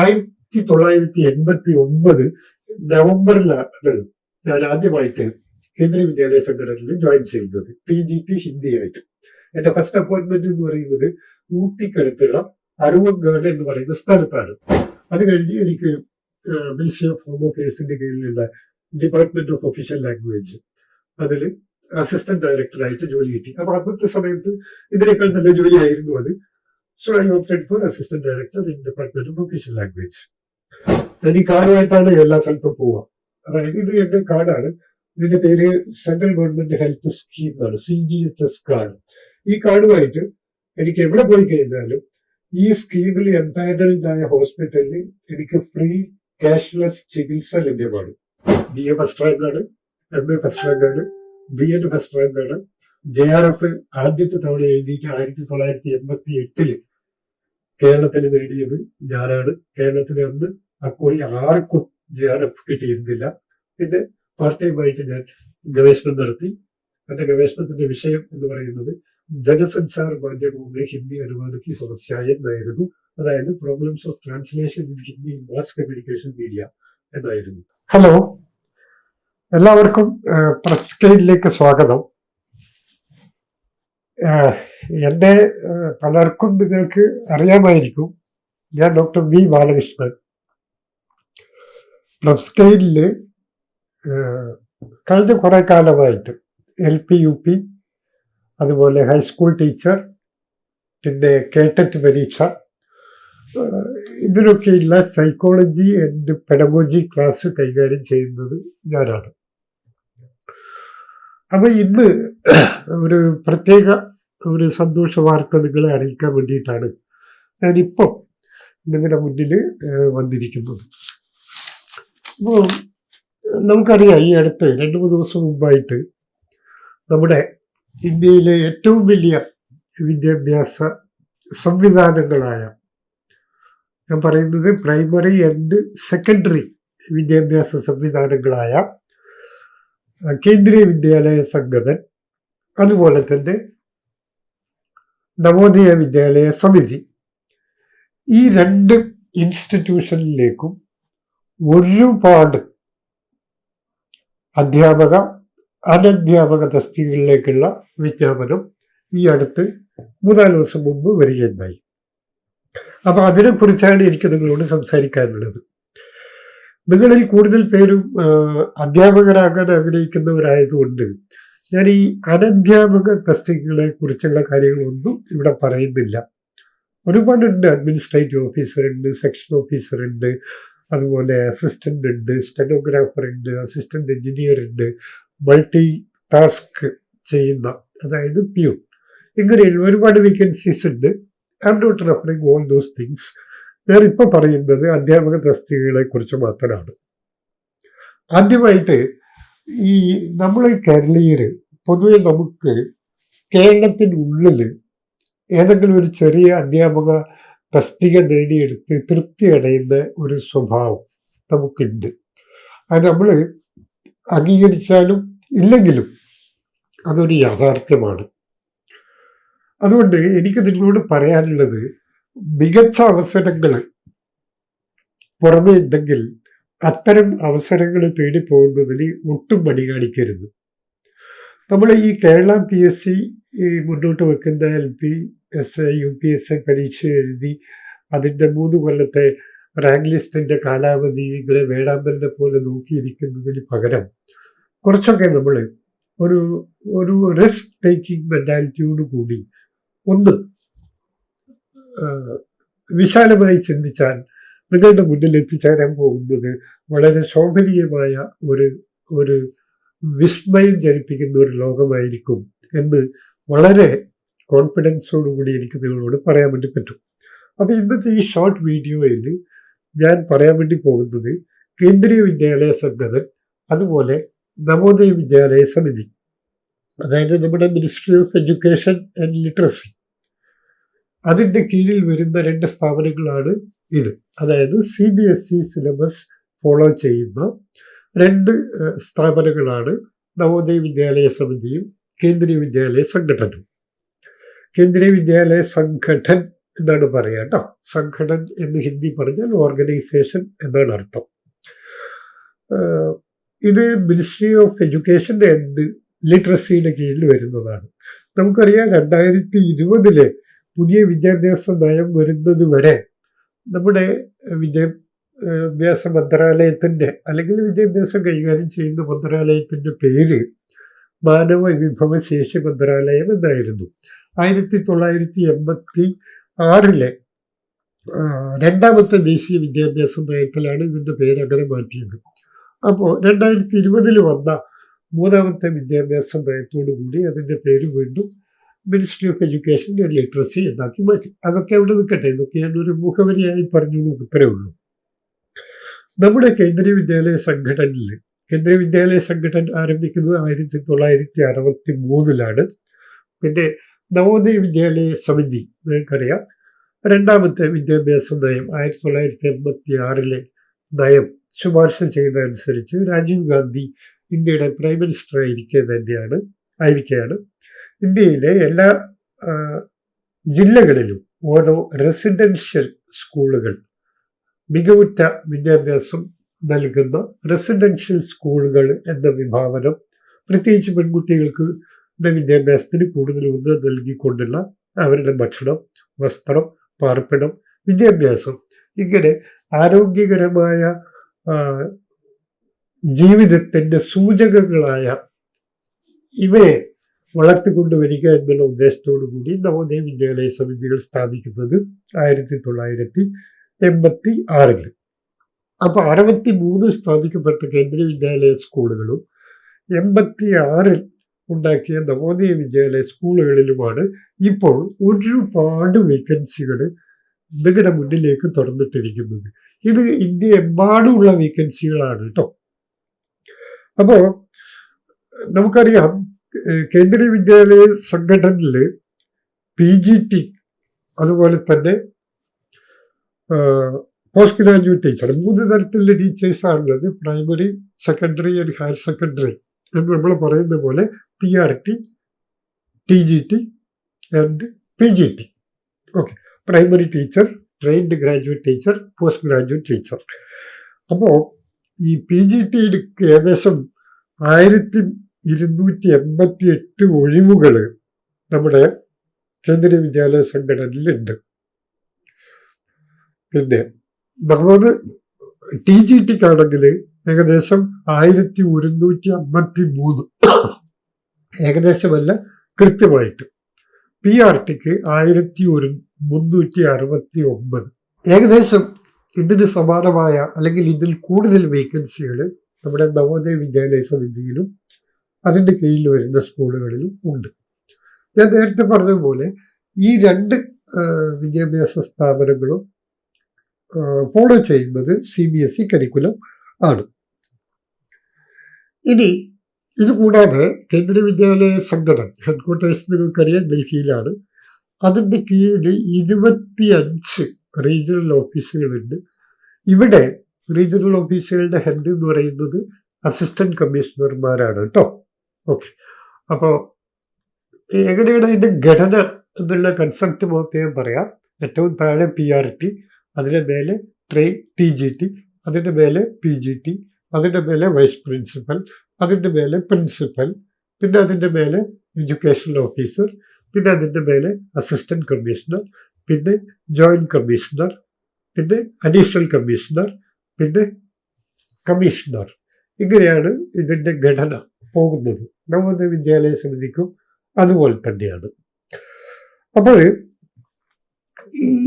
ആയിരത്തി തൊള്ളായിരത്തി എൺപത്തി ഒമ്പത് നവംബറിലാണ് ഞാൻ ആദ്യമായിട്ട് കേന്ദ്രീയ വിദ്യാലയ സംഘടനയിൽ ജോയിൻ ചെയ്യുന്നത് ടി ജി ടി ഹിന്ദിയായിട്ട്. എന്റെ ഫസ്റ്റ് അപ്പോയിന്റ്മെന്റ് എന്ന് പറയുന്നത് ഊട്ടിക്കടുത്തുള്ള അരുവങ്കാട് എന്ന് പറയുന്ന സ്ഥലത്താണ്. അത് കഴിഞ്ഞ് എനിക്ക് മിനിസ്ട്രി ഓഫ് ഹോം അഫയേഴ്സിന്റെ കീഴിലുള്ള ഡിപ്പാർട്ട്മെന്റ് ഓഫ് ഒഫീഷ്യൽ ലാംഗ്വേജ് അതിൽ അസിസ്റ്റന്റ് ഡയറക്ടറായിട്ട് ജോലി കിട്ടി. അപ്പൊ അന്നത്തെ സമയത്ത് ഇതിനേക്കാൾ നല്ല ജോലിയായിരുന്നു അത്. So I opted for assistant director in Department of official Language. ഞാൻ ഈ കാർഡുമായിട്ടാണ് എല്ലാ സ്ഥലത്തും പോവുക. അതായത് ഇത് എന്റെ കാർഡാണ്. ഇതിന്റെ പേര് സെൻട്രൽ ഗവൺമെന്റ് ഹെൽത്ത് സ്കീം എന്നാണ് C G H S card. ഈ കാർഡുമായിട്ട് എനിക്ക് എവിടെ പോയി കഴിഞ്ഞാലും ഈ സ്കീമിൽ എംപാനൽഡ് ആയ ഹോസ്പിറ്റലിൽ എനിക്ക് ഫ്രീ ക്യാഷ്ലെസ് ചികിത്സ ലഭ്യമാണ്. ബി എ ഫസ്റ്റ് റാങ്ക് ആണ് എം എ ഫസ്റ്റ് റാങ്ക് ആണ് ബി എഡ് ഫസ്റ്റ് റാങ്ക് ആണ്. ജെ ആർ എഫ് ആദ്യത്തെ തവണ എഴുതിയിട്ട് ആയിരത്തി തൊള്ളായിരത്തി എൺപത്തി എട്ടിൽ കേരളത്തിന് നേടിയത് ഞാനാണ്. കേരളത്തിൽ അന്ന് അക്കോടി ആർക്കും ജെ ആർ എഫ് കിട്ടിയിരുന്നില്ല. പിന്നെ പാർട്ട് ടൈമായിട്ട് ഞാൻ ഗവേഷണം നടത്തി. എന്റെ ഗവേഷണത്തിന്റെ വിഷയം എന്ന് പറയുന്നത് ജനസഞ്ചാർ മാധ്യമങ്ങളെ ഹിന്ദി അനുവാദത്തിൽ സമസ്യ എന്നായിരുന്നു. അതായത് problems of translation in Hindi mass communication media എന്നായിരുന്നു. ഹലോ എല്ലാവർക്കും പ്രസ് സ്വാഗതം. എന്നെ പലർക്കും നിങ്ങൾക്ക് അറിയാമായിരിക്കും. ഞാൻ ഡോക്ടർ വി ബാലകൃഷ്ണൻ. ഏഹ്, കഴിഞ്ഞ കുറേ കാലമായിട്ട് എൽ പി യു പി അതുപോലെ ഹൈസ്കൂൾ ടീച്ചർ പിന്നെ കേട്ടറ്റ് പരീക്ഷ ഇതിനൊക്കെയുള്ള സൈക്കോളജി ആൻഡ് പെഡഗോജി ക്ലാസ് കൈകാര്യം ചെയ്യുന്നത് ഞാനാണ്. അപ്പോൾ ഇന്ന് ഒരു പ്രത്യേക ഒരു സന്തോഷ വാർത്ത നിങ്ങളെ അറിയിക്കാൻ വേണ്ടിയിട്ടാണ് ഞാനിപ്പോൾ നിങ്ങളുടെ മുന്നിൽ വന്നിരിക്കുന്നത്. അപ്പോൾ നമുക്കറിയാം ഈ അടുത്ത് രണ്ട് മൂന്ന് ദിവസം മുമ്പായിട്ട് നമ്മുടെ ഇന്ത്യയിലെ ഏറ്റവും വലിയ വിദ്യാഭ്യാസ സംവിധാനങ്ങളായ ഞാൻ പറയുന്നത് പ്രൈമറി ആൻഡ് സെക്കൻഡറി വിദ്യാഭ്യാസ സംവിധാനങ്ങളായ കേന്ദ്രീയ വിദ്യാലയ സംഘടൻ അതുപോലെ തന്നെ നവോദയ വിദ്യാലയ സമിതി. ഈ രണ്ട് ഇൻസ്റ്റിറ്റ്യൂഷനിലേക്കും ഒരുപാട് അധ്യാപക അനധ്യാപക തസ്തികകളിലേക്കുള്ള വിജ്ഞാപനം ഈ അടുത്ത് മൂന്നാൽ ദിവസം മുമ്പ് വരികയുണ്ടായി. അപ്പൊ അതിനെക്കുറിച്ചാണ് എനിക്ക് നിങ്ങളോട് സംസാരിക്കാനുള്ളത്. നിങ്ങളിൽ കൂടുതൽ പേരും അധ്യാപകരാകാൻ ആഗ്രഹിക്കുന്നവരായതുകൊണ്ട് ഞാൻ ഈ അനധ്യാപക തസ്തികളെ കുറിച്ചുള്ള കാര്യങ്ങളൊന്നും ഇവിടെ പറയുന്നില്ല. ഒരുപാടുണ്ട് അഡ്മിനിസ്ട്രേറ്റീവ് ഓഫീസർ ഉണ്ട് സെക്ഷൻ ഓഫീസർ ഉണ്ട് അതുപോലെ അസിസ്റ്റന്റ് ഉണ്ട് സ്റ്റെനോഗ്രാഫർ ഉണ്ട് അസിസ്റ്റന്റ് എഞ്ചിനീയർ ഉണ്ട്. മൾട്ടി ടാസ്ക് ചെയ്യുന്ന അതായത് പ്യു ഇങ്ങനെയുള്ള ഒരുപാട് വേക്കൻസീസ് ഉണ്ട്. I'm not referring all those things ഞാൻ ഇപ്പോൾ പറയുന്നത് അധ്യാപക തസ്തികകളെ കുറിച്ച് മാത്രമാണ്. ആദ്യമായിട്ട് ഈ നമ്മൾ കേരളീയർ പൊതുവെ നമുക്ക് കേരളത്തിനുള്ളിൽ ഏതെങ്കിലും ഒരു ചെറിയ അധ്യാപക തസ്തിക നേടിയെടുത്ത് തൃപ്തി അടയുന്ന ഒരു സ്വഭാവം നമുക്കുണ്ട്. അത് നമ്മൾ അംഗീകരിച്ചാലും ഇല്ലെങ്കിലും അതൊരു യാഥാർത്ഥ്യമാണ്. അതുകൊണ്ട് എനിക്ക് നിങ്ങളോട് പറയാനുള്ളത് മികച്ച അവസരങ്ങൾ പുറമേ ഉണ്ടെങ്കിൽ അത്തരം അവസരങ്ങൾ തേടിപ്പോകുന്നതിന് ഒട്ടും മടി കാണിക്കരുത്. നമ്മൾ ഈ കേരള പി എസ് സി മുന്നോട്ട് വെക്കുന്ന L P S U P S A പരീക്ഷ എഴുതി അതിന്റെ മൂന്ന് കൊല്ലത്തെ റാങ്ക് ലിസ്റ്റിന്റെ കാലാവധി ഇങ്ങനെ വേടാമ്പലിനെ പോലെ നോക്കിയിരിക്കുന്നതിന് പകരം കുറച്ചൊക്കെ നമ്മൾ ഒരു ഒരു റിസ്ക് ടേക്കിംഗ് മെന്റാലിറ്റിയോട് കൂടി ഒന്ന് വിശാലമായി ചിന്തിച്ചാൽ നിങ്ങളുടെ മുന്നിൽ എത്തിച്ചേരാൻ പോകുന്നത് വളരെ ശോഭനീയമായ ഒരു ഒരു വിസ്മയം ജനിപ്പിക്കുന്ന ഒരു ലോകമായിരിക്കും എന്ന് വളരെ കോൺഫിഡൻസോടുകൂടി എനിക്ക് നിങ്ങളോട് പറയാൻ വേണ്ടി പറ്റും. അപ്പോൾ ഇന്നത്തെ ഈ ഷോർട്ട് വീഡിയോയിൽ ഞാൻ പറയാൻ വേണ്ടി പോകുന്നത് കേന്ദ്രീയ വിദ്യാലയ സംഘടന അതുപോലെ നവോദയ വിദ്യാലയ സമിതി അതായത് നമ്മുടെ ministry of education and literacy അതിന്റെ കീഴിൽ വരുന്ന രണ്ട് സ്ഥാപനങ്ങളാണ് ഇത്. അതായത് C B S E syllabus follow ചെയ്യുന്ന രണ്ട് സ്ഥാപനങ്ങളാണ് നവോദയ വിദ്യാലയ സമിതിയും കേന്ദ്രീയ വിദ്യാലയ സംഘടനയും. കേന്ദ്രീയ വിദ്യാലയ സംഘടൻ എന്നാണ് പറയുക കേട്ടോ. സംഘടൻ എന്ന് ഹിന്ദി പറഞ്ഞാൽ ഓർഗനൈസേഷൻ എന്നാണ് അർത്ഥം. ഇത് മിനിസ്ട്രി ഓഫ് എഡ്യൂക്കേഷന്റെ എൻഡ് ലിറ്ററസിയുടെ കീഴിൽ വരുന്നതാണ്. നമുക്കറിയാം രണ്ടായിരത്തി ഇരുപതിലെ പുതിയ വിദ്യാഭ്യാസ നയം വരുന്നത് വരെ നമ്മുടെ വിദ്യാഭ്യാസ മന്ത്രാലയത്തിന്റെ അല്ലെങ്കിൽ വിദ്യാഭ്യാസം കൈകാര്യം ചെയ്യുന്ന മന്ത്രാലയത്തിന്റെ പേര് മാനവ വിഭവശേഷി മന്ത്രാലയം എന്നായിരുന്നു. ആയിരത്തി തൊള്ളായിരത്തി എൺപത്തി ആറിലെ രണ്ടാമത്തെ ദേശീയ വിദ്യാഭ്യാസ നയത്തിലാണ് ഇതിന്റെ പേര് അങ്ങനെ മാറ്റിയത്. അപ്പോൾ രണ്ടായിരത്തി ഇരുപതിൽ വന്ന മൂന്നാമത്തെ വിദ്യാഭ്യാസ നയത്തോടു കൂടി അതിന്റെ പേര് വീണ്ടും മിനിസ്ട്രി ഓഫ് എഡ്യൂക്കേഷൻ ലിറ്ററസി എന്നാക്കി മാറ്റി. അതൊക്കെ അവിടെ നിൽക്കട്ടെ. ഇതൊക്കെ ഞാനൊരു മുഖവരിയായി പറഞ്ഞു ഇത്രയേ ഉള്ളൂ. നമ്മുടെ കേന്ദ്രീയ വിദ്യാലയ സംഘടനയിൽ കേന്ദ്രീയ വിദ്യാലയ സംഘടന ആരംഭിക്കുന്നത് ആയിരത്തി തൊള്ളായിരത്തി അറുപത്തി മൂന്നിലാണ് പിന്നെ നവോദയ വിദ്യാലയ സമിതി നിങ്ങൾക്കറിയാം. രണ്ടാമത്തെ വിദ്യാഭ്യാസ നയം ആയിരത്തി തൊള്ളായിരത്തി എൺപത്തി ആറിലെ നയം ശുപാർശ ചെയ്തതനുസരിച്ച് രാജീവ് ഗാന്ധി ഇന്ത്യയുടെ പ്രൈം മിനിസ്റ്റർ ആയിരിക്കെ തന്നെയാണ് ആയിരിക്കെയാണ്. ഇന്ത്യയിലെ എല്ലാ ജില്ലകളിലും ഓരോ റെസിഡൻഷ്യൽ സ്കൂളുകൾ മികവുറ്റ വിദ്യാഭ്യാസം നൽകുന്ന റെസിഡൻഷ്യൽ സ്കൂളുകൾ എന്ന വിഭാവനം പ്രത്യേകിച്ച് പെൺകുട്ടികൾക്ക് വിദ്യാഭ്യാസത്തിന് കൂടുതൽ ഊന്നൽ നൽകിക്കൊണ്ടുള്ള അവരുടെ ഭക്ഷണം വസ്ത്രം പാർപ്പിടം വിദ്യാഭ്യാസം ഇങ്ങനെ ആരോഗ്യകരമായ ജീവിതത്തിന്റെ സൂചകങ്ങളായ ഇവയെ വളർത്തിക്കൊണ്ടുവരിക എന്നുള്ള ഉദ്ദേശത്തോടു കൂടി നവോദയ വിദ്യാലയ സമിതികൾ സ്ഥാപിക്കുന്നത് ആയിരത്തി തൊള്ളായിരത്തി എൺപത്തി ആറിൽ അപ്പൊ അറുപത്തി മൂന്നിൽ സ്ഥാപിക്കപ്പെട്ട കേന്ദ്ര വിദ്യാലയ സ്കൂളുകളും എൺപത്തി ആറിൽ ഉണ്ടാക്കിയ നവോദയ വിദ്യാലയ സ്കൂളുകളിലുമാണ് ഇപ്പോൾ ഒരുപാട് വേക്കൻസികൾ നിങ്ങളുടെ മുന്നിലേക്ക് തുറന്നിട്ടിരിക്കുന്നത്. ഇത് ഇന്ത്യ എമ്പാടുമുള്ള വേക്കൻസികളാണ് കേട്ടോ. അപ്പോൾ നമുക്കറിയാം കേന്ദ്രീയ വിദ്യാലയ സംഘടനയിൽ പി ജി ടി അതുപോലെ തന്നെ പോസ്റ്റ് ഗ്രാജുവേറ്റ് ടീച്ചർ മൂന്ന് തരത്തിലുള്ള ടീച്ചേഴ്സാണുള്ളത് primary secondary and higher secondary എന്ന് നമ്മൾ പറയുന്ന പോലെ P R T T G T and P G T okay primary teacher trained graduate teacher post graduate teacher അപ്പോൾ ഈ പി ജി ടി ഏകദേശം ആയിരത്തി ഇരുന്നൂറ്റി എൺപത്തി എട്ട് ഒഴിവുകൾ നമ്മുടെ കേന്ദ്രീയ വിദ്യാലയ സംഘടനയിലുണ്ട്. പിന്നെ നമുക്ക് ടി ജി ടിക്കാണെങ്കിൽ ഏകദേശം ആയിരത്തി ഒരുന്നൂറ്റി അമ്പത്തി മൂന്ന് ഏകദേശമല്ല കൃത്യമായിട്ട്. പി ആർ ടിക്ക് ആയിരത്തി ഒരു മുന്നൂറ്റി അറുപത്തി ഒമ്പത് ഏകദേശം ഇതിന് സമാനമായ അല്ലെങ്കിൽ ഇതിൽ കൂടുതൽ വേക്കൻസികൾ നമ്മുടെ നവോദയ വിദ്യാലയ സമിതിയിലും അതിന്റെ കീഴിൽ വരുന്ന സ്കൂളുകളിലും ഉണ്ട്. ഞാൻ നേരത്തെ പറഞ്ഞതുപോലെ ഈ രണ്ട് വിദ്യാഭ്യാസ സ്ഥാപനങ്ങളും ഫോളോ ചെയ്യുന്നത് C B S E curriculum ആണ്. ഇനി ഇതുകൂടാതെ കേന്ദ്ര വിദ്യാലയ സംഘടന ഹെഡ്ക്വാർട്ടേഴ്സ് നിങ്ങൾക്കറിയാം ഡൽഹിയിലാണ്. അതിന്റെ കീഴിൽ ഇരുപത്തി അഞ്ച് റീജിയണൽ ഓഫീസുകളുണ്ട് ഇവിടെ റീജിയണൽ ഓഫീസുകളുടെ ഹെഡ് എന്ന് പറയുന്നത് അസിസ്റ്റന്റ് കമ്മീഷണർമാരാണ് കേട്ടോ ഓക്കെ. അപ്പോൾ എങ്ങനെയാണ് അതിന്റെ ഘടന എന്നുള്ള കൺസെപ്റ്റ് മാത്രമേ പറയാം. ഏറ്റവും താഴെ പി ആർ ടി അതിന്റെ മേലെ ട്രെയിൻ ടി ജി ടി അതിന്റെ മേലെ പി ജി ടി അതിന്റെ മേലെ വൈസ് പ്രിൻസിപ്പൽ അതിന്റെ മേലെ പ്രിൻസിപ്പൽ പിന്നെ അതിന്റെ മേലെ എഡ്യൂക്കേഷണൽ ഓഫീസർ പിന്നെ അതിന്റെ മേലെ അസിസ്റ്റന്റ് കമ്മീഷണർ പിന്നെ ജോയിന്റ് കമ്മീഷണർ പിന്നെ അഡീഷണൽ കമ്മീഷണർ പിന്നെ കമ്മീഷണർ ഇങ്ങനെയാണ് ഇതിന്റെ ഘടന. പോകുന്നത്. നവോദയ വിദ്യാലയ സമിതിക്കും അതുപോലെ തന്നെയാണ്. അപ്പോൾ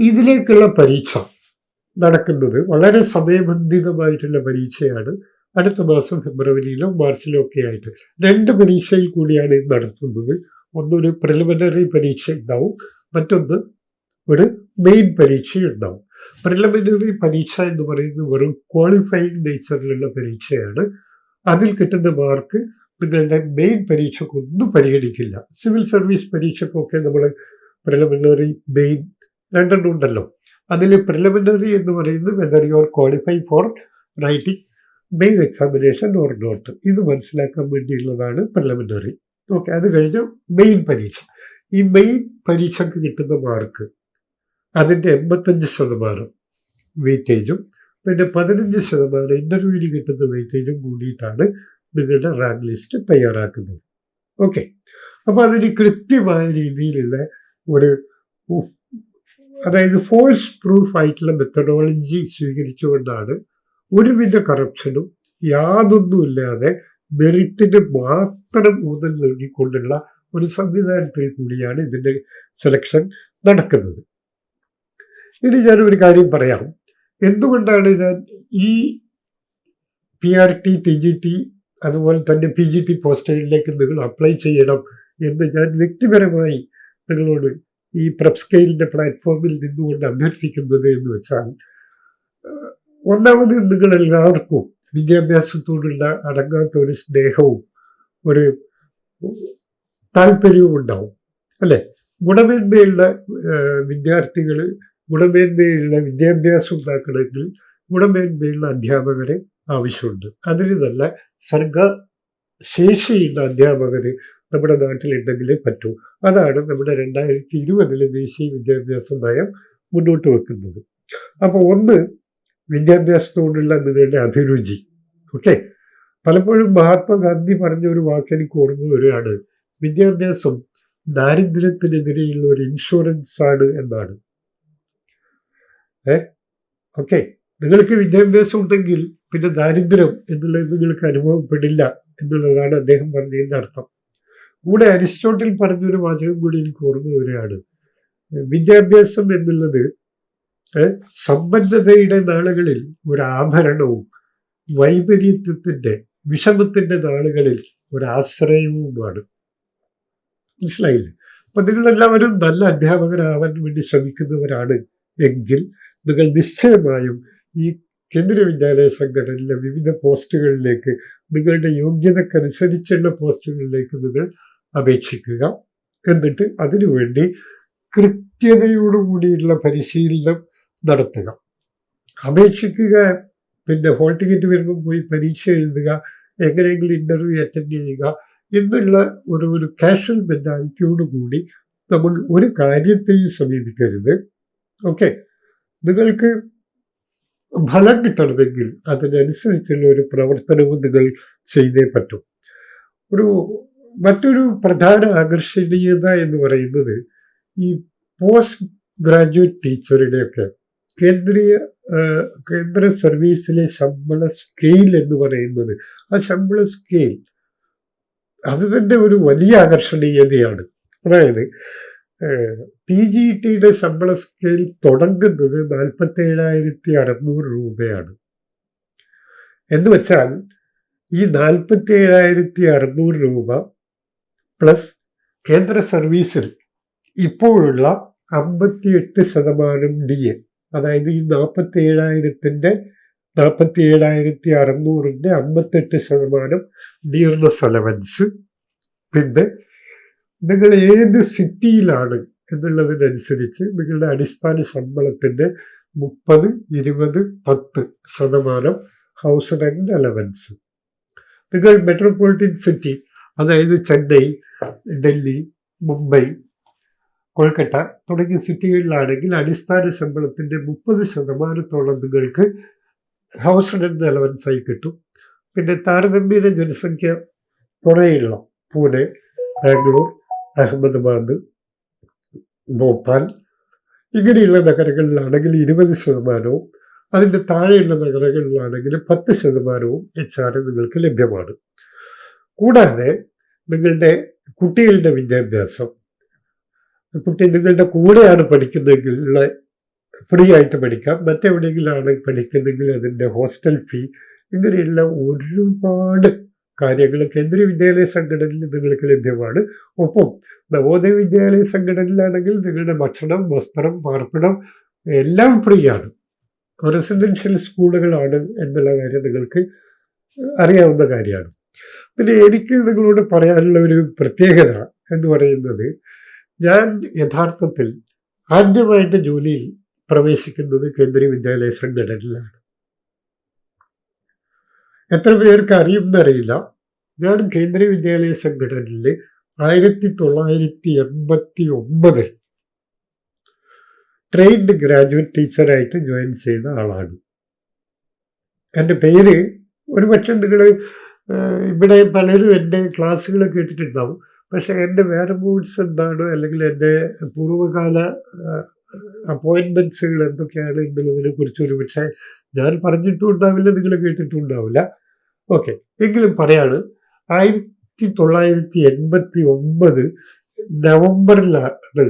ഇതിലേക്കുള്ള പരീക്ഷ നടക്കുന്നത് വളരെ സമയബന്ധിതമായിട്ടുള്ള പരീക്ഷയാണ്. അടുത്ത മാസം ഫെബ്രുവരിയിലോ മാർച്ചിലോ ഒക്കെ ആയിട്ട് രണ്ട് പരീക്ഷയിൽ കൂടിയാണ് ഇത് നടത്തുന്നത്. ഒന്നൊരു പ്രിലിമിനറി പരീക്ഷ ഉണ്ടാവും. മറ്റൊന്ന് ഒരു മെയിൻ പരീക്ഷ ഉണ്ടാവും. പ്രിലിമിനറി പരീക്ഷ എന്ന് പറയുന്നത് വെറും ക്വാളിഫൈങ് നേച്ചറിലുള്ള പരീക്ഷയാണ്. അതിൽ കിട്ടുന്ന മാർക്ക് നിങ്ങളുടെ മെയിൻ പരീക്ഷക്കൊന്നും പരിഗണിക്കില്ല. സിവിൽ സർവീസ് പരീക്ഷക്കൊക്കെ നമ്മൾ പ്രിലിമിനറി മെയിൻ രണ്ടെണ്ണം ഉണ്ടല്ലോ. അതിൽ പ്രിലിമിനറി എന്ന് പറയുന്നത് whether you are qualify for writing main examination or not ഇത് മനസ്സിലാക്കാൻ വേണ്ടിയുള്ളതാണ് പ്രിലിമിനറി ഓക്കെ അത് കഴിഞ്ഞ് മെയിൻ പരീക്ഷ. ഈ മെയിൻ പരീക്ഷക്ക് കിട്ടുന്ന മാർക്ക് അതിന്റെ എൺപത്തഞ്ച് ശതമാനം വെയിറ്റേജും പിന്നെ പതിനഞ്ച് ശതമാനം ഇന്റർവ്യൂവിന് കിട്ടുന്ന വെയിറ്റേജും കൂടിയിട്ടാണ് നിങ്ങളുടെ റാങ്ക് ലിസ്റ്റ് തയ്യാറാക്കുന്നത്. ഓക്കെ. അപ്പോൾ അതിന് കൃത്യമായ രീതിയിലുള്ള ഒരു അതായത് ഫോഴ്സ് പ്രൂഫ് ആയിട്ടുള്ള മെത്തഡോളജി സ്വീകരിച്ചുകൊണ്ടാണ് ഒരുവിധ കറപ്ഷനും യാതൊന്നുമില്ലാതെ മെറിറ്റിന് മാത്രം ഊന്നൽ നൽകിക്കൊണ്ടുള്ള ഒരു സംവിധാനത്തിൽ കൂടിയാണ് ഇതിന്റെ സെലക്ഷൻ നടക്കുന്നത്. ഇനി ഞാനൊരു കാര്യം പറയാം. എന്തുകൊണ്ടാണ് ഞാൻ ഈ P R T T G T അതുപോലെ തന്നെ പി ജി ടി പോസ്റ്റുകളിലേക്ക് നിങ്ങൾ അപ്ലൈ ചെയ്യണം എന്ന് ഞാൻ വ്യക്തിപരമായി നിങ്ങളോട് ഈ പ്രപ് സ്കെയിലിന്റെ പ്ലാറ്റ്ഫോമിൽ നിന്നുകൊണ്ട് അഭ്യർത്ഥിക്കുന്നത് എന്ന് വെച്ചാൽ ഒന്നാമത് നിങ്ങൾ എല്ലാവർക്കും വിദ്യാഭ്യാസത്തോടുള്ള അടങ്ങാത്ത ഒരു സ്നേഹവും ഒരു താല്പര്യവും ഉണ്ടാവും അല്ലേ? ഗുണമേന്മയുള്ള വിദ്യാർത്ഥികൾ ഗുണമേന്മയുള്ള വിദ്യാഭ്യാസം ഉണ്ടാക്കണമെങ്കിൽ ഗുണമേന്മയുള്ള അധ്യാപകരെ ആവശ്യമുണ്ട്. അതിന് നല്ല സർഗ ശേഷിയുള്ള അധ്യാപകർ നമ്മുടെ നാട്ടിലുണ്ടെങ്കിലേ പറ്റൂ. അതാണ് നമ്മുടെ രണ്ടായിരത്തി ഇരുപതിലെ ദേശീയ വിദ്യാഭ്യാസ നയം മുന്നോട്ട് വെക്കുന്നത്. അപ്പോൾ ഒന്ന് വിദ്യാഭ്യാസത്തോടുള്ള നിങ്ങളുടെ അഭിരുചി. ഓക്കെ? പലപ്പോഴും മഹാത്മാഗാന്ധി പറഞ്ഞ ഒരു വാക്ക് എനിക്ക് ഓർമ്മ വരികയാണ്. വിദ്യാഭ്യാസം ദാരിദ്ര്യത്തിനെതിരെയുള്ള ഒരു ഇൻഷുറൻസ് ആണ് എന്നാണ്. ഏ? ഓക്കെ? നിങ്ങൾക്ക് വിദ്യാഭ്യാസം ഉണ്ടെങ്കിൽ പിന്നെ ദാരിദ്ര്യം എന്നുള്ളത് നിങ്ങൾക്ക് അനുഭവപ്പെടില്ല എന്നുള്ളതാണ് അദ്ദേഹം പറഞ്ഞതിന്റെ അർത്ഥം. കൂടെ അരിസ്റ്റോട്ടിൽ പറഞ്ഞൊരു വാചകം കൂടി എനിക്ക് ഓർമ്മ വരികയാണ്. വിദ്യാഭ്യാസം എന്നുള്ളത് സമ്പന്നതയുടെ നാളുകളിൽ ഒരു ആഭരണവും വൈപരീത്യത്തിന്റെ വിഷമത്തിന്റെ നാളുകളിൽ ഒരു ആശ്രയവുമാണ് മനസ്സിലായില്ലേ? അപ്പൊ നിങ്ങളെല്ലാവരും നല്ല അധ്യാപകരാവാൻ വേണ്ടി ശ്രമിക്കുന്നവരാണ് എങ്കിൽ നിങ്ങൾ നിശ്ചയമായും ഈ കേന്ദ്ര വിദ്യാലയ സംഘടനയിലെ വിവിധ പോസ്റ്റുകളിലേക്ക് നിങ്ങളുടെ യോഗ്യതക്കനുസരിച്ചുള്ള പോസ്റ്റുകളിലേക്ക് നിങ്ങൾ അപേക്ഷിക്കുക. എന്നിട്ട് അതിനുവേണ്ടി കൃത്യതയോടുകൂടിയുള്ള പരിശീലനം നടത്തുക. അപേക്ഷിക്കുക പിന്നെ ഹോൾ ടിക്കറ്റ് വരുമ്പോൾ പോയി പരീക്ഷ എഴുതുക എങ്ങനെയെങ്കിലും ഇന്റർവ്യൂ അറ്റൻഡ് ചെയ്യുക എന്നുള്ള ഒരു ഒരു കാഷ്വൽ മെന്റാലിറ്റിയോടുകൂടി നമ്മൾ ഒരു കാര്യത്തെയും സമീപിക്കരുത്. ഓക്കെ നിങ്ങൾക്ക് ഫലം കിട്ടണമെങ്കിൽ അതിനനുസരിച്ചുള്ള ഒരു പ്രവർത്തനവും നിങ്ങൾ ചെയ്തേ പറ്റും. ഒരു മറ്റൊരു പ്രധാന ആകർഷണീയത എന്ന് പറയുന്നത് ഈ പോസ്റ്റ് ഗ്രാജുവേറ്റ് ടീച്ചറുടെയൊക്കെ കേന്ദ്രീയ കേന്ദ്ര സർവീസിലെ ശമ്പള സ്കെയിൽ എന്ന് പറയുന്നത്. ആ ശമ്പള സ്കെയിൽ അത് തന്നെ ഒരു വലിയ ആകർഷണീയതയാണ്. അതായത് പി ജി ടിയുടെ ശമ്പള സ്കെയിൽ തുടങ്ങുന്നത് നാൽപ്പത്തി ഏഴായിരത്തി അറുന്നൂറ് രൂപയാണ്. എന്ന് വെച്ചാൽ ഈ നാൽപ്പത്തി ഏഴായിരത്തി അറുന്നൂറ് രൂപ പ്ലസ് കേന്ദ്ര സർവീസിൽ ഇപ്പോഴുള്ള അമ്പത്തിയെട്ട് ശതമാനം ഡി എ അതായത് ഈ നാൽപ്പത്തി ഏഴായിരത്തിന്റെ നാൽപ്പത്തി ഏഴായിരത്തി അറുന്നൂറിന്റെ അമ്പത്തെട്ട് ശതമാനം ഡിയർനെസ് അലവൻസ് പിന്നെ നിങ്ങൾ ഏത് സിറ്റിയിലാണ് എന്നുള്ളതിനനുസരിച്ച് നിങ്ങളുടെ അടിസ്ഥാന ശമ്പളത്തിന്റെ മുപ്പത് ഇരുപത് പത്ത് ശതമാനം ഹൗസ് റെന്റ് അലവൻസ് നിങ്ങൾ മെട്രോപൊളിറ്റൻ സിറ്റി അതായത് ചെന്നൈ ഡൽഹി മുംബൈ കൊൽക്കത്ത തുടങ്ങിയ സിറ്റികളിലാണെങ്കിൽ അടിസ്ഥാന ശമ്പളത്തിന്റെ മുപ്പത് ശതമാനത്തോളം നിങ്ങൾക്ക് ഹൗസ് റെന്റ് അലവൻസ് ആയി കിട്ടും. പിന്നെ താരതമ്യേന ജനസംഖ്യ കുറേയുള്ള പൂനെ ബാംഗ്ലൂർ അഹമ്മദാബാദ് ഭോപ്പാൽ. ഇങ്ങനെയുള്ള നഗരങ്ങളിലാണെങ്കിൽ ഇരുപത് ശതമാനവും അതിന്റെ താഴെയുള്ള നഗരങ്ങളിലാണെങ്കിൽ പത്ത് ശതമാനവും എച്ച് ആർ നിങ്ങൾക്ക് ലഭ്യമാണ്. കൂടാതെ നിങ്ങളുടെ കുട്ടികളുടെ വിദ്യാഭ്യാസം. കുട്ടി നിങ്ങളുടെ കൂടെയാണ് പഠിക്കുന്നതെങ്കിൽ ഫ്രീ ആയിട്ട് പഠിക്കാം. മറ്റെവിടെയെങ്കിലാണ് പഠിക്കുന്നതെങ്കിൽ അതിന്റെ ഹോസ്റ്റൽ ഫീ. ഇങ്ങനെയുള്ള ഒരുപാട് കാര്യങ്ങൾ കേന്ദ്രീയ വിദ്യാലയ സംഘടനയിൽ നിങ്ങൾക്ക് ലഭ്യമാണ്. ഒപ്പം നവോദയ വിദ്യാലയ സംഘടനയിലാണെങ്കിൽ നിങ്ങളുടെ ഭക്ഷണം വസ്ത്രം പാർപ്പിടം എല്ലാം ഫ്രീ ആണ് റെസിഡൻഷ്യൽ സ്കൂളുകളാണ് എന്നുള്ള കാര്യം നിങ്ങൾക്ക് അറിയാവുന്ന കാര്യമാണ്. പിന്നെ എനിക്ക് നിങ്ങളോട് പറയാനുള്ള ഒരു പ്രത്യേകത എന്ന് പറയുന്നത് ഞാൻ യഥാർത്ഥത്തിൽ ആദ്യമായിട്ട് ജോലിയിൽ പ്രവേശിക്കുന്നത് കേന്ദ്രീയ വിദ്യാലയ സംഘടനയിലാണ്. എത്ര പേർക്ക് അറിയുമെന്നറിയില്ല ഞാൻ കേന്ദ്രീയ വിദ്യാലയ സംഘടനയിൽ ആയിരത്തി തൊള്ളായിരത്തി എൺപത്തി ഒമ്പതിൽ ട്രെയിൻഡ് ഗ്രാജുവേറ്റ് ടീച്ചറായിട്ട് ജോയിൻ ചെയ്ത ആളാണ്. എന്റെ പേര് ഒരുപക്ഷെ നിങ്ങൾ ഇവിടെ പലരും എന്റെ ക്ലാസ്സുകൾ കേട്ടിട്ടുണ്ടാവും. പക്ഷെ എന്റെ വേറെ മൂഡ്സ് എന്താണോ അല്ലെങ്കിൽ എന്റെ പൂർവകാല അപ്പോയിൻമെന്റ്സുകൾ എന്തൊക്കെയാണ് എന്നുള്ളതിനെ കുറിച്ച് ഒരു പക്ഷേ ഞാൻ പറഞ്ഞിട്ടും ഉണ്ടാവില്ല നിങ്ങൾ കേട്ടിട്ടും ഉണ്ടാവില്ല ഓക്കെ എങ്കിലും പറയാണ് ആയിരത്തി തൊള്ളായിരത്തി എൺപത്തി ഒമ്പത് നവംബറിലാണ്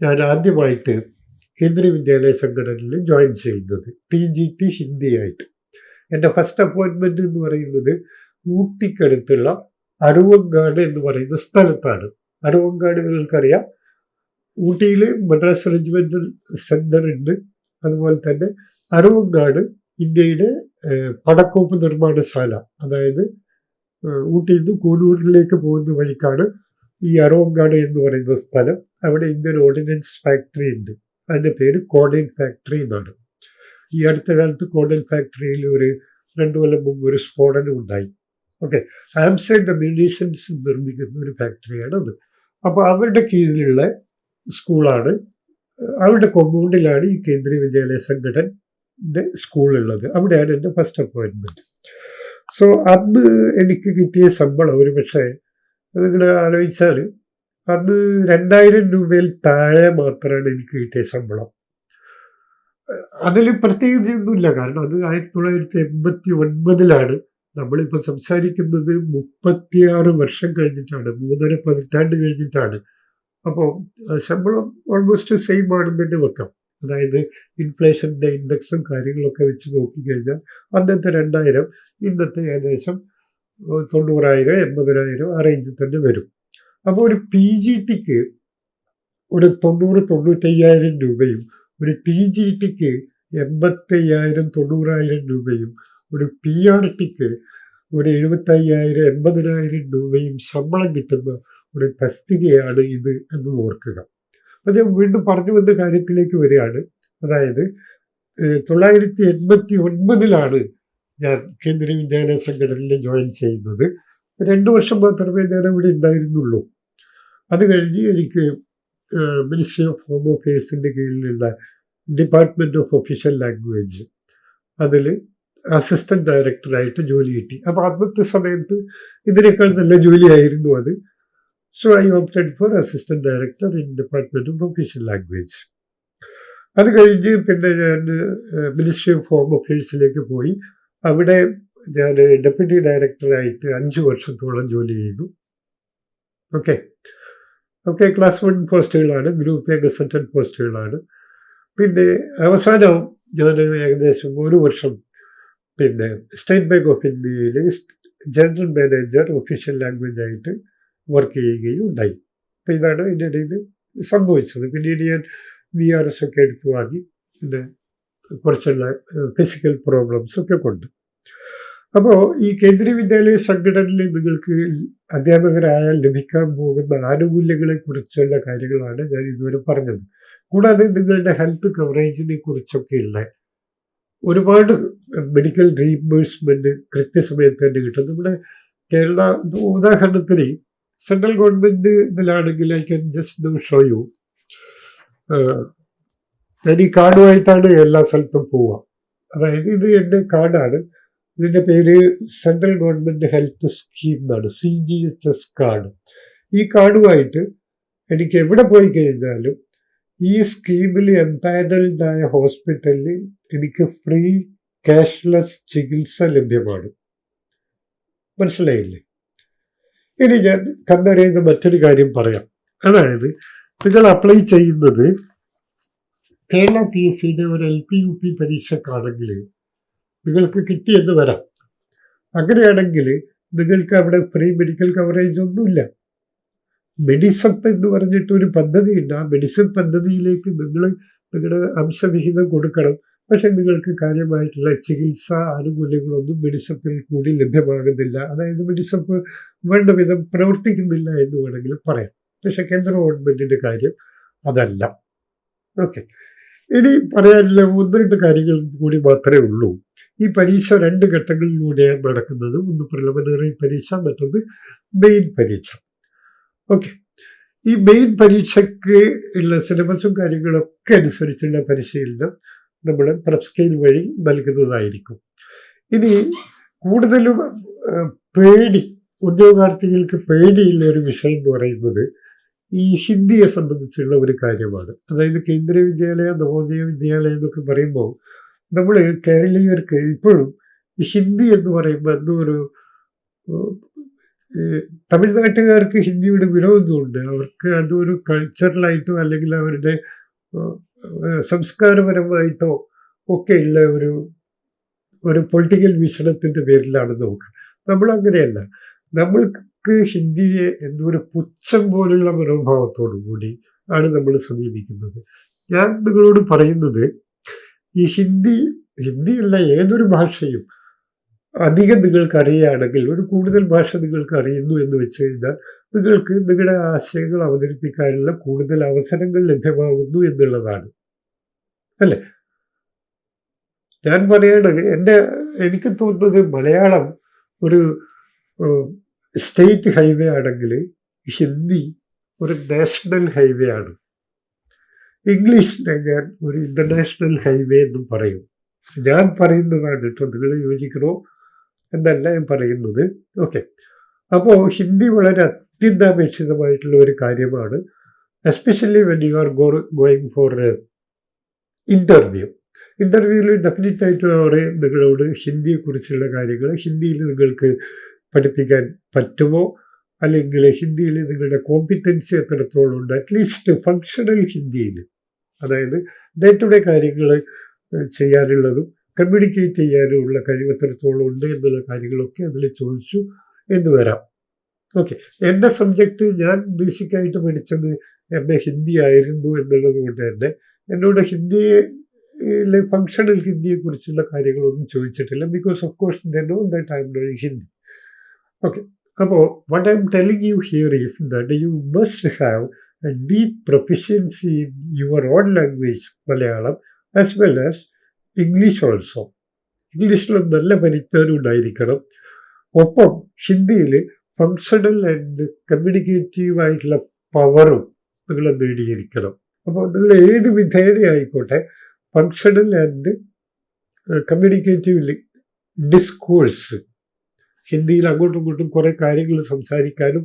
ഞാൻ ആദ്യമായിട്ട് കേന്ദ്രീയ വിദ്യാലയ സംഘടനയിൽ ജോയിൻ ചെയ്യുന്നത് ടി ജി ടി ഹിന്ദിയായിട്ട്. എന്റെ ഫസ്റ്റ് അപ്പോയിൻമെന്റ് എന്ന് പറയുന്നത് ഊട്ടിക്കടുത്തുള്ള അരുവങ്കാട് എന്ന് പറയുന്ന സ്ഥലത്താണ്. അരുവങ്കാട് നിങ്ങൾക്കറിയാം ഊട്ടിയിൽ മദ്രാസ് റെജിമെന്റൽ സെന്റർ ഉണ്ട്. അതുപോലെ തന്നെ അരുവങ്കാട് ഇന്ത്യയുടെ പടക്കോപ്പ് നിർമ്മാണശാല അതായത് ഊട്ടിയിൽ നിന്ന് കൂനൂരിലേക്ക് പോകുന്ന വഴിക്കാണ് ഈ അറുവങ്കാട് എന്ന് പറയുന്ന സ്ഥലം. അവിടെ ഇന്ത്യൻ ഓർഡിനൻസ് ഫാക്ടറി ഉണ്ട്. അതിന്റെ പേര് കോഡൈൻ ഫാക്ടറി എന്നാണ്. ഈ അടുത്ത കാലത്ത് കോഡൈൻ ഫാക്ടറിയിൽ ഒരു രണ്ടു കൊല്ലം മുമ്പ് ഒരു സ്ഫോടനം ഉണ്ടായി. ഓക്കെ ആംസൈഡ് മ്യൂണീഷ്യൻസ് നിർമ്മിക്കുന്ന ഒരു ഫാക്ടറിയാണ് അത്. അപ്പോൾ അവരുടെ കീഴിലുള്ള സ്കൂളാണ് അവരുടെ കൊമ്പൗണ്ടിലാണ് ഈ കേന്ദ്രീയ വിദ്യാലയ സംഘടന സ്കൂളുള്ളത് അവിടെയാണ് എന്റെ ഫസ്റ്റ് അപ്പോയിൻമെന്റ് സോ അന്ന് എനിക്ക് കിട്ടിയ ശമ്പളം ഒരു പക്ഷേ നിങ്ങൾ ആലോചിച്ചാൽ അന്ന് രണ്ടായിരം രൂപയിൽ താഴെ മാത്രമാണ് എനിക്ക് കിട്ടിയ ശമ്പളം. അതിൽ പ്രത്യേകതയൊന്നുമില്ല കാരണം അത് ആയിരത്തി തൊള്ളായിരത്തി എൺപത്തി ഒൻപതിലാണ് നമ്മളിപ്പോൾ സംസാരിക്കുന്നത്. മുപ്പത്തിയാറ് വർഷം കഴിഞ്ഞിട്ടാണ് മൂന്നര പതിറ്റാണ്ട് കഴിഞ്ഞിട്ടാണ്. അപ്പോൾ ശമ്പളം ഓൾമോസ്റ്റ് സെയിം ആണെന്ന് തന്നെ വെക്കാം. അതായത് ഇൻഫ്ലേഷന്റെ ഇൻഡെക്സും കാര്യങ്ങളൊക്കെ വെച്ച് നോക്കിക്കഴിഞ്ഞാൽ അന്നത്തെ രണ്ടായിരം ഇന്നത്തെ ഏകദേശം തൊണ്ണൂറായിരം എൺപതിനായിരം ആ റേഞ്ചിൽ തന്നെ വരും. അപ്പോൾ ഒരു പി ജി ടിക്ക് ഒരു തൊണ്ണൂറ് തൊണ്ണൂറ്റയ്യായിരം രൂപയും ഒരു ടി ജി ടിക്ക് എൺപത്തയ്യായിരം തൊണ്ണൂറായിരം രൂപയും ഒരു പി ആർ ടിക്ക് ഒരു എഴുപത്തയ്യായിരം എൺപതിനായിരം രൂപയും ശമ്പളം കിട്ടുന്ന ഒരു തസ്തികയാണ് ഇത് എന്ന് ഓർക്കുക. ഞാൻ വീണ്ടും പറഞ്ഞു വന്ന കാര്യത്തിലേക്ക് വരികയാണ്. അതായത് തൊള്ളായിരത്തി എൺപത്തി ഒൻപതിലാണ് ഞാൻ കേന്ദ്ര വിദ്യാലയ സംഘടനയിൽ ജോയിൻ ചെയ്യുന്നത്. രണ്ട് വർഷം മാത്രമേ ഞാൻ അവിടെ ഉണ്ടായിരുന്നുള്ളൂ. അത് കഴിഞ്ഞ് എനിക്ക് മിനിസ്ട്രി ഓഫ് ഹോം അഫയേഴ്സിന്റെ കീഴിലുള്ള ഡിപ്പാർട്ട്മെന്റ് ഓഫ് ഒഫീഷ്യൽ ലാംഗ്വേജ്. അതിൽ അസിസ്റ്റന്റ് ഡയറക്ടറായിട്ട് ജോലി കിട്ടി. അപ്പോൾ അന്നത്തെ സമയത്ത് ഇതിനേക്കാൾ നല്ല ജോലിയായിരുന്നു അത്. So I opted for assistant director in Department of Official Language. അത് കഴിഞ്ഞ് പിന്നെ ഞാൻ മിനിസ്ട്രി ഓഫ് ഹോം അഫയേഴ്സിലേക്ക് പോയി. അവിടെ ഞാൻ ഡെപ്യൂട്ടി ഡയറക്ടറായിട്ട് അഞ്ച് വർഷത്തോളം ജോലി ചെയ്തു. ഓക്കെ ഓക്കെ ക്ലാസ് വൺ പോസ്റ്റുകളാണ് ഗ്രൂപ്പ് എ ഗസറ്റഡ് പോസ്റ്റുകളാണ് പിന്നെ അവസാനം ഞാൻ ഏകദേശം ഒരു വർഷം പിന്നെ സ്റ്റേറ്റ് ബാങ്ക് ഓഫ് ഇന്ത്യയിൽ ജനറൽ മാനേജർ ഒഫീഷ്യൽ ലാംഗ്വേജ് ആയിട്ട് വർക്ക് ചെയ്യുകയും ഉണ്ടായി. അപ്പം ഇതാണ് എന്റെ ഇടയിൽ സംഭവിച്ചത്. പിന്നീട് ഞാൻ വി ആർ എസ് ഒക്കെ എടുത്തു വാങ്ങി. പിന്നെ കുറച്ചുള്ള ഫിസിക്കൽ പ്രോബ്ലംസ് ഒക്കെ കൊണ്ട്. അപ്പോൾ ഈ കേന്ദ്രീയ വിദ്യാലയ സംഘടനയിൽ നിങ്ങൾക്ക് അധ്യാപകരായാൽ ലഭിക്കാൻ പോകുന്ന ആനുകൂല്യങ്ങളെ കുറിച്ചുള്ള കാര്യങ്ങളാണ് ഞാൻ ഇതുവരെ പറഞ്ഞത്. കൂടാതെ നിങ്ങളുടെ ഹെൽത്ത് കവറേജിനെ കുറിച്ചൊക്കെയുള്ള ഒരുപാട് മെഡിക്കൽ റീഇംബേഴ്സ്മെന്റ് കൃത്യസമയത്ത് തന്നെ കിട്ടും. നമ്മുടെ കേരള ഉദാഹരണത്തിന് central government ഇതിലാണെങ്കിൽ I can just do show you ഞാൻ ഈ കാർഡുമായിട്ടാണ് എല്ലാ സ്ഥലത്തും പോവുക. അതായത് ഇത് എന്റെ കാർഡാണ്. ഇതിന്റെ പേര് സെൻട്രൽ ഗവൺമെന്റ് ഹെൽത്ത് സ്കീം എന്നാണ് C G H S card. ഈ കാർഡുമായിട്ട് എനിക്ക് എവിടെ പോയി കഴിഞ്ഞാലും ഈ സ്കീമിൽ എംപാനൽഡ് ആയ ഹോസ്പിറ്റലിൽ എനിക്ക് ഫ്രീ ക്യാഷ്ലെസ് ചികിത്സ ലഭ്യമാണ്. മനസ്സിലായില്ലേ? ഇനി ഞാൻ കണ്ടറിയുന്ന മറ്റൊരു കാര്യം പറയാം. അതായത് നിങ്ങൾ അപ്ലൈ ചെയ്യുന്നത് കേരള പി എസ് സിയുടെ ഒരു എൽ പി യു പി പരീക്ഷക്കാണെങ്കിൽ നിങ്ങൾക്ക് കിട്ടിയെന്ന് വരാം. അങ്ങനെയാണെങ്കിൽ നിങ്ങൾക്ക് അവിടെ ഫ്രീ മെഡിക്കൽ കവറേജ് ഒന്നുമില്ല. മെഡിസപ്പ് എന്ന് പറഞ്ഞിട്ട് ഒരു പദ്ധതിയുണ്ട്. ആ മെഡിസിൻ പദ്ധതിയിലേക്ക് നിങ്ങൾ നിങ്ങളുടെ അംശവിഹിതം കൊടുക്കണം. പക്ഷെ നിങ്ങൾക്ക് കാര്യമായിട്ടുള്ള ചികിത്സ ആനുകൂല്യങ്ങളൊന്നും മെഡിസപ്പിൽ കൂടി ലഭ്യമാകുന്നില്ല. അതായത് മെഡിസപ്പ് വേണ്ട വിധം പ്രവർത്തിക്കുന്നില്ല എന്ന് വേണമെങ്കിൽ പറയാം. പക്ഷെ കേന്ദ്ര ഗവൺമെന്റിന്റെ കാര്യം അതല്ല. ഓക്കെ. ഇനി പറയാനുള്ള ഒന്ന് രണ്ട് കാര്യങ്ങൾ കൂടി മാത്രമേ ഉള്ളൂ. ഈ പരീക്ഷ രണ്ട് ഘട്ടങ്ങളിലൂടെയാണ് നടക്കുന്നത്. ഒന്ന് പ്രിലിമിനറി പരീക്ഷ മറ്റൊന്ന് മെയിൻ പരീക്ഷ. ഓക്കെ. ഈ മെയിൻ പരീക്ഷയ്ക്ക് ഉള്ള സിലബസും കാര്യങ്ങളൊക്കെ അനുസരിച്ചുള്ള പരിശീലനം നമ്മൾ പ്രപ്പ് സ്കെയിൽ വഴി നൽകുന്നതായിരിക്കും. ഇനി കൂടുതലും പേടി ഉദ്യോഗാർത്ഥികൾക്ക് പേടിയുള്ള ഒരു വിഷയം എന്ന് പറയുന്നത് ഈ ഹിന്ദിയെ സംബന്ധിച്ചുള്ള ഒരു കാര്യമാണ്. അതായത് കേന്ദ്രീയ വിദ്യാലയ നവോദയ വിദ്യാലയം എന്നൊക്കെ പറയുമ്പോൾ നമ്മൾ കേരളീയർക്ക് ഇപ്പോഴും ഹിന്ദി എന്ന് പറയുമ്പോൾ എന്തോ ഒരു തമിഴ്നാട്ടുകാർക്ക് ഹിന്ദിയുടെ വിരോധമുണ്ട്. അവർക്ക് അതൊരു കൾച്ചറലായിട്ടും അല്ലെങ്കിൽ അവരുടെ സംസ്കാരപരമായിട്ടോ ഒക്കെ ഉള്ള ഒരു ഒരു പൊളിറ്റിക്കൽ വീക്ഷണത്തിന്റെ പേരിലാണ് നോക്കുക നമ്മൾ അങ്ങനെയല്ല നമ്മൾക്ക് ഹിന്ദിയെ എന്തൊരു പുച്ഛം പോലുള്ള മനോഭാവത്തോടു കൂടി ആണ് നമ്മൾ സമീപിക്കുന്നത്. ഞാൻ നിങ്ങളോട് പറയുന്നത് ഈ ഹിന്ദി ഹിന്ദിയുള്ള ഏതൊരു ഭാഷയും അധികം നിങ്ങൾക്ക് അറിയുകയാണെങ്കിൽ ഒരു കൂടുതൽ ഭാഷ നിങ്ങൾക്ക് അറിയുന്നു എന്ന് വെച്ച് കഴിഞ്ഞാൽ നിങ്ങൾക്ക് നിങ്ങളുടെ ആശയങ്ങൾ അവതരിപ്പിക്കാനുള്ള കൂടുതൽ അവസരങ്ങൾ ലഭ്യമാകുന്നു എന്നുള്ളതാണ്. അല്ലേ? ഞാൻ പറയണത് എന്റെ എനിക്ക് തോന്നുന്നത് മലയാളം ഒരു സ്റ്റേറ്റ് ഹൈവേ ആണെങ്കിൽ ഹിന്ദി ഒരു നാഷണൽ ഹൈവേ ആണ്. ഇംഗ്ലീഷിനെ ഞാൻ ഒരു ഇന്റർനാഷണൽ ഹൈവേ എന്നും പറയും. ഞാൻ പറയുന്നതാണ് കേട്ടോ നിങ്ങൾ യോജിക്കണോ? എന്നല്ല ഞാൻ പറയുന്നത്. ഓക്കെ അപ്പോൾ ഹിന്ദി വളരെ അത്യന്താപേക്ഷിതമായിട്ടുള്ള ഒരു കാര്യമാണ്. Especially when you are go going for interview ഇന്റർവ്യൂവിൽ ഡെഫിനറ്റ് ആയിട്ട് പറയും നിങ്ങളോട് ഹിന്ദിയെക്കുറിച്ചുള്ള കാര്യങ്ങൾ ഹിന്ദിയിൽ നിങ്ങൾക്ക് പഠിപ്പിക്കാൻ പറ്റുമോ? അല്ലെങ്കിൽ ഹിന്ദിയിൽ നിങ്ങളുടെ കോമ്പിറ്റൻസി എത്രത്തോളം ഉണ്ട്? അറ്റ്ലീസ്റ്റ് ഫങ്ഷണൽ ഹിന്ദിയിൽ അതായത് ഡേ ടു ഡേ കാര്യങ്ങൾ ചെയ്യാനുള്ളതും കമ്മ്യൂണിക്കേറ്റ് ചെയ്യാനുള്ള കഴിവ് എത്രത്തോളം ഉണ്ട് എന്നുള്ള കാര്യങ്ങളൊക്കെ അതിൽ ചോദിച്ചു എന്ന് വരാം. ഓക്കെ എന്റെ സബ്ജക്റ്റ് ഞാൻ ബേസിക്കായിട്ട് പഠിച്ചത് എന്റെ ഹിന്ദി ആയിരുന്നു എന്നുള്ളത് കൊണ്ട് തന്നെ എന്നോട് ഹിന്ദിയെ ഫങ്ഷണൽ ഹിന്ദിയെക്കുറിച്ചുള്ള കാര്യങ്ങളൊന്നും ചോദിച്ചിട്ടില്ല. Because of course the know that I'm knowing Hindi okay അപ്പോൾ what I'm telling you here is that you must have a deep proficiency in your own language Malayalam as well as English also ഇംഗ്ലീഷിൽ നല്ല പരിജ്ഞാനം ഉണ്ടായിരിക്കണം. ഒപ്പം ഹിന്ദിയിൽ functional and communicative ആയിട്ടുള്ള പവറും നിങ്ങൾ നേടിയിരിക്കണം. അപ്പോൾ നിങ്ങൾ ഏത് വിധേയനയായിക്കോട്ടെ ഫങ്ഷണൽ ആൻഡ് കമ്മ്യൂണിക്കേറ്റീവ് ഡിസ്കോഴ്സ് ഹിന്ദിയിൽ അങ്ങോട്ടും ഇങ്ങോട്ടും കുറേ കാര്യങ്ങൾ സംസാരിക്കാനും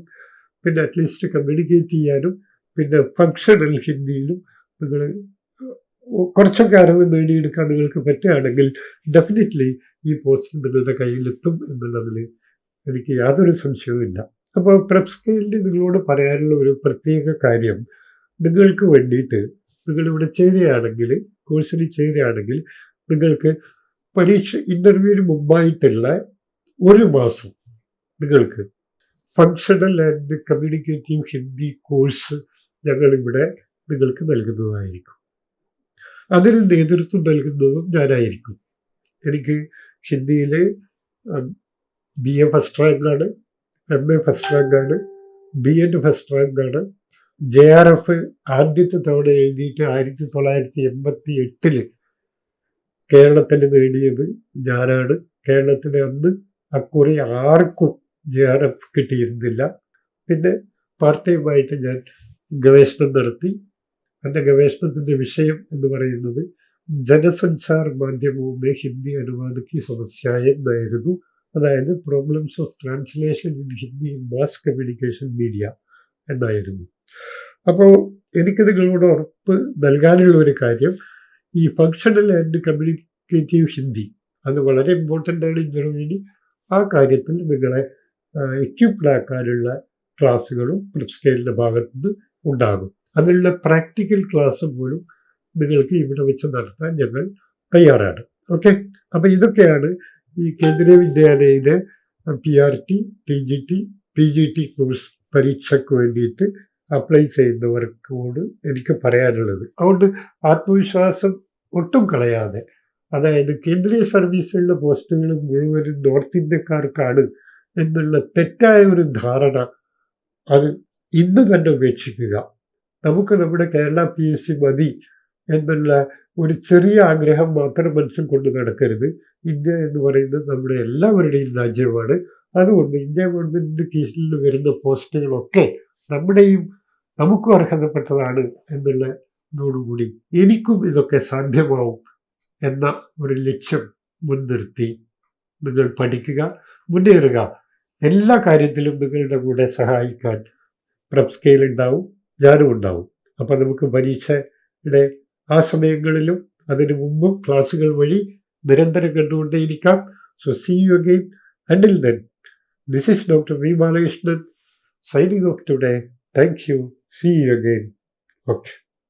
പിന്നെ അറ്റ്ലീസ്റ്റ് കമ്മ്യൂണിക്കേറ്റ് ചെയ്യാനും പിന്നെ ഫങ്ഷണൽ ഹിന്ദിയിലും നിങ്ങൾ കുറച്ചൊക്കെ അറിവ് നേടിയെടുക്കാൻ നിങ്ങൾക്ക് പറ്റുകയാണെങ്കിൽ ഡെഫിനറ്റ്ലി ഈ പോസ്റ്റ് നിങ്ങളുടെ കയ്യിലെത്തും എന്നുള്ളതിൽ എനിക്ക് യാതൊരു സംശയവുമില്ല അപ്പോൾ സ്കെയിലിൽ നിങ്ങളോട് പറയാനുള്ള ഒരു പ്രത്യേക കാര്യം നിങ്ങൾക്ക് വേണ്ടിയിട്ട് നിങ്ങളിവിടെ ചെയ്തയാണെങ്കിൽ കോഴ്സിന് ചെയ്തയാണെങ്കിൽ നിങ്ങൾക്ക് പരീക്ഷ ഇന്റർവ്യൂവിന് മുമ്പായിട്ടുള്ള ഒരു മാസം നിങ്ങൾക്ക് functional and communicative Hindi course ഞങ്ങളിവിടെ നിങ്ങൾക്ക് നൽകുന്നതായിരിക്കും. അതിന് നേതൃത്വം നൽകുന്നതും ഞാനായിരിക്കും. എനിക്ക് ഹിന്ദിയിൽ ബി എ ഫസ്റ്റ് റാങ്കാണ് എം എ ഫസ്റ്റ് റാങ്കാണ് ബി എഡ് ഫസ്റ്റ് റാങ്കാണ് ജെ ആർ എഫ് ആദ്യത്തെ തവണ എഴുതിയിട്ട് ആയിരത്തി തൊള്ളായിരത്തി എൺപത്തി എട്ടിൽ കേരളത്തിന് നേടിയത് ഞാനാണ്. കേരളത്തിന് അന്ന് അക്കുറി ആർക്കും ജെ ആർ എഫ് കിട്ടിയിരുന്നില്ല. പിന്നെ പാർട്ട് ടൈമായിട്ട് ഞാൻ ഗവേഷണം നടത്തി. എന്റെ ഗവേഷണത്തിന്റെ വിഷയം എന്ന് പറയുന്നത് ജനസഞ്ചാർ മാധ്യമവും ഹിന്ദി അനുവാദിക്ക് സമസ്യ എന്നായിരുന്നു അതായത് problems of translation in Hindi mass communication media എന്നായിരുന്നു. അപ്പോൾ എനിക്ക് നിങ്ങളോട് ഉറപ്പ് നൽകാനുള്ള ഒരു കാര്യം ഈ ഫങ്ഷണൽ ആൻഡ് കമ്മ്യൂണിക്കേറ്റീവ് ഹിന്ദി അത് വളരെ ഇമ്പോർട്ടന്റ് ആണ് ഇന്റർവ്യൂവിന് ആ കാര്യത്തിൽ നിങ്ങളെ എക്യുപ്ഡ് ആക്കാനുള്ള ക്ലാസ്സുകളും സ്കെയിലിന്റെ ഭാഗത്തുനിന്ന് ഉണ്ടാകും. അതിനുള്ള പ്രാക്ടിക്കൽ ക്ലാസ് പോലും നിങ്ങൾക്ക് ഇവിടെ വെച്ച് നടത്താൻ ഞങ്ങൾ തയ്യാറാണ്. ഓക്കെ? അപ്പോൾ ഇതൊക്കെയാണ് ഈ Kendriya വിദ്യാലയയിലെ P R T T G T P G T course പരീക്ഷയ്ക്ക് വേണ്ടിയിട്ട് അപ്ലൈ ചെയ്യുന്നവർക്കോട് എനിക്ക് പറയാനുള്ളത്. അതുകൊണ്ട് ആത്മവിശ്വാസം ഒട്ടും കളയാതെ അതായത് കേന്ദ്രീയ സർവീസിലുള്ള പോസ്റ്റുകൾ മുഴുവനും നോർത്ത് ഇന്ത്യക്കാർക്കാണ് എന്നുള്ള തെറ്റായ ഒരു ധാരണ അത് ഇന്ന് തന്നെ ഉപേക്ഷിക്കുക. നമുക്ക് നമ്മുടെ കേരള പി എസ് സി മതി എന്നുള്ള ഒരു ചെറിയ ആഗ്രഹം മാത്രം മനസ്സിൽ കൊണ്ട് നടക്കരുത്. ഇന്ത്യ എന്ന് പറയുന്നത് നമ്മുടെ എല്ലാവരുടെയും രാജ്യമാണ്. അതുകൊണ്ട് ഇന്ത്യ ഗവൺമെന്റിന്റെ കീഴിൽ വരുന്ന പോസ്റ്റുകളൊക്കെ നമ്മുടെയും നമുക്കും അർഹതപ്പെട്ടതാണ് എന്നുള്ള ഇതോടുകൂടി എനിക്കും ഇതൊക്കെ സാധ്യമാവും എന്ന ഒരു ലക്ഷ്യം മുൻനിർത്തി നിങ്ങൾ പഠിക്കുക മുന്നേറുക. എല്ലാ കാര്യത്തിലും നിങ്ങളുടെ കൂടെ സഹായിക്കാൻ പ്രപ് സ്കെയിൽ ഉണ്ടാവും. ഞാനും ഉണ്ടാവും. അപ്പം നമുക്ക് പരീക്ഷയുടെ ആ സമയങ്ങളിലും അതിനു മുമ്പും ക്ലാസ്സുകൾ വഴി നിരന്തരം കണ്ടുകൊണ്ടേയിരിക്കാം. So see you again until then this is doctor V Balakrishnan signing off today thank you see you again okay